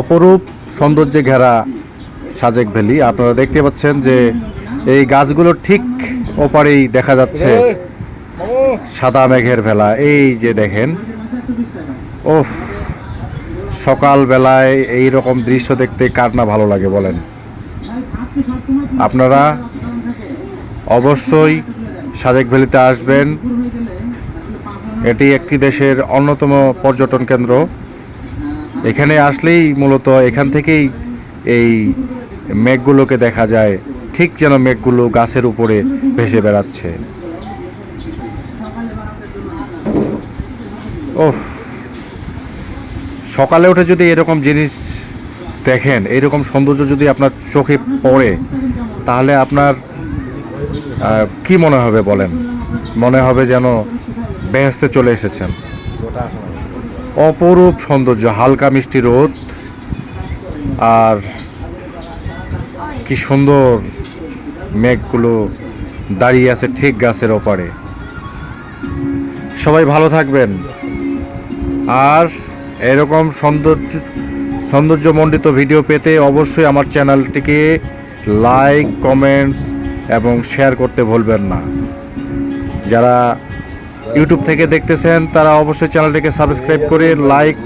অপরূপ সৌন্দর্যে ঘেরা সাজেক ভ্যালি। আপনারা দেখতে পাচ্ছেন যে এই গাছগুলো ঠিক ওপারেই দেখা যাচ্ছে সাদা মেঘের ভেলা। এই যে দেখেন ওফ সকাল বেলায় এই রকম দৃশ্য দেখতে কার না ভালো লাগে বলেন। আপনারা অবশ্যই সাজেক ভ্যালিতে আসবেন। এটি একটি দেশের অন্যতম পর্যটন কেন্দ্র। এখানে আসলেই মূলত এখান থেকেই এই মেঘগুলোকে দেখা যায়, ঠিক যেন মেঘগুলো গাছের উপরে ভেসে বেড়াচ্ছে। ওহ সকালে উঠে যদি এরকম জিনিস দেখেন, এরকম সৌন্দর্য যদি আপনার চোখে পড়ে, তাহলে আপনার কি মনে হবে বলেন? মনে হবে যেন বেহেস্তে চলে এসেছেন। অপরূপ সৌন্দর্য, হালকা মিষ্টি রোদ। আর কি সুন্দর মেঘগুলো দাঁড়িয়ে আছে ঠিক গাছের ওপারে। সবাই ভালো থাকবেন। আর এরকম সৌন্দর্য, সৌন্দর্যমণ্ডিত ভিডিও পেতে অবশ্যই আমার চ্যানেলটিকে লাইক, কমেন্টস এবং শেয়ার করতে ভুলবেন না। যারা ইউটিউব থেকে দেখতেছেন তারা অবশ্যই চ্যানেলটিকে সাবস্ক্রাইব করে লাইক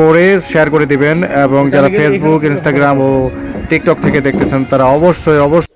করে শেয়ার করে দিবেন। এবং যারা ফেসবুক ইনস্টাগ্রাম ও টিকটক থেকে দেখতেছেন তারা অবশ্যই অবশ্যই